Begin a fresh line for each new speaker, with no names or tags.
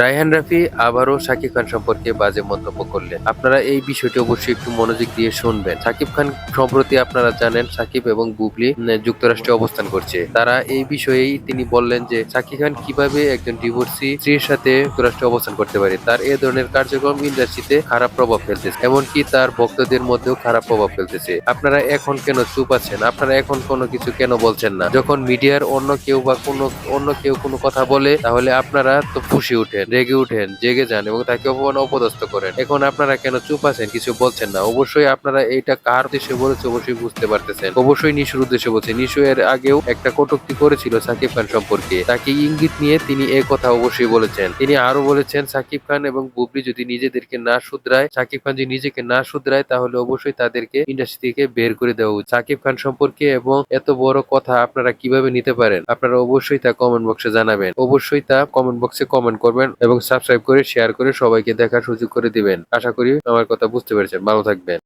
রায়হান রাফি আবারও শাকিব খান সম্পর্কে বাজে মন্তব্য করলেন। আপনারা এই বিষয়টি অবশ্যই একটু মনোযোগ দিয়ে শুনবেন। শাকিব খান সম্প্রতি আপনারা জানেন, শাকিব এবং বুবলি যুক্তরাষ্ট্রে অবস্থান করছে। তারা এই বিষয়েই তিনি বললেন যে, শাকিব খান কীভাবে একজন ডিভোর্সি স্ত্রীর সাথে যুক্তরাষ্ট্রে অবস্থান করতে পারে, তার এ ধরনের কার্যক্রম ইন্ডাস্ট্রিতে খারাপ প্রভাব ফেলতেছে, এমনকি তার ভক্তদের মধ্যেও খারাপ প্রভাব ফেলতেছে। আপনারা এখন কেন চুপ আছেন? আপনারা এখন কোনো কিছু কেন বলছেন না? যখন মিডিয়ার অন্য কেউ বা কোনো, অন্য কেউ কোনো কথা বলে, তাহলে আপনারা তো খুশি ফুসে উঠেন, রেগে উঠেন, জেগে যান এবং তাকে অপমান অপদস্থ করেন। এখন আপনারা কেন চুপ আছেন? কিছু বলছেন না। অবশ্যই আপনারা এটা কার উদ্দেশ্যে বলেছে অবশ্যই বুঝতে পারতেছেন। অবশ্যই নিশুর উদ্দেশ্যে বলছে। নিশু এর আগেও একটা কটূক্তি করেছিল সাকিব খান সম্পর্কে। তাকে ইঙ্গিত নিয়ে তিনি এই কথা অবশ্যই বলেছেন। তিনি আরও বলেছেন, সাকিব খান এবং বুবলি যদি নিজেদেরকে না শুধরায়, সাকিব খান যদি নিজেকে না শুধরায়, তাহলে অবশ্যই তাদেরকে ইন্ডাস্ট্রি থেকে বের করে দেওয়া উচিত। সাকিব খান সম্পর্কে এবং এত বড় কথা আপনারা কীভাবে নিতে পারেন? আপনারা অবশ্যই তা কমেন্ট বক্সে জানাবেন। অবশ্যই তা কমেন্ট বক্সে কমেন্ট করবেন। এবং সাবস্ক্রাইব করে শেয়ার করে সবাইকে দেখার সুযোগ করে দিবেন। আশা করি আমার কথা বুঝতে পেরেছেন। ভালো থাকবেন।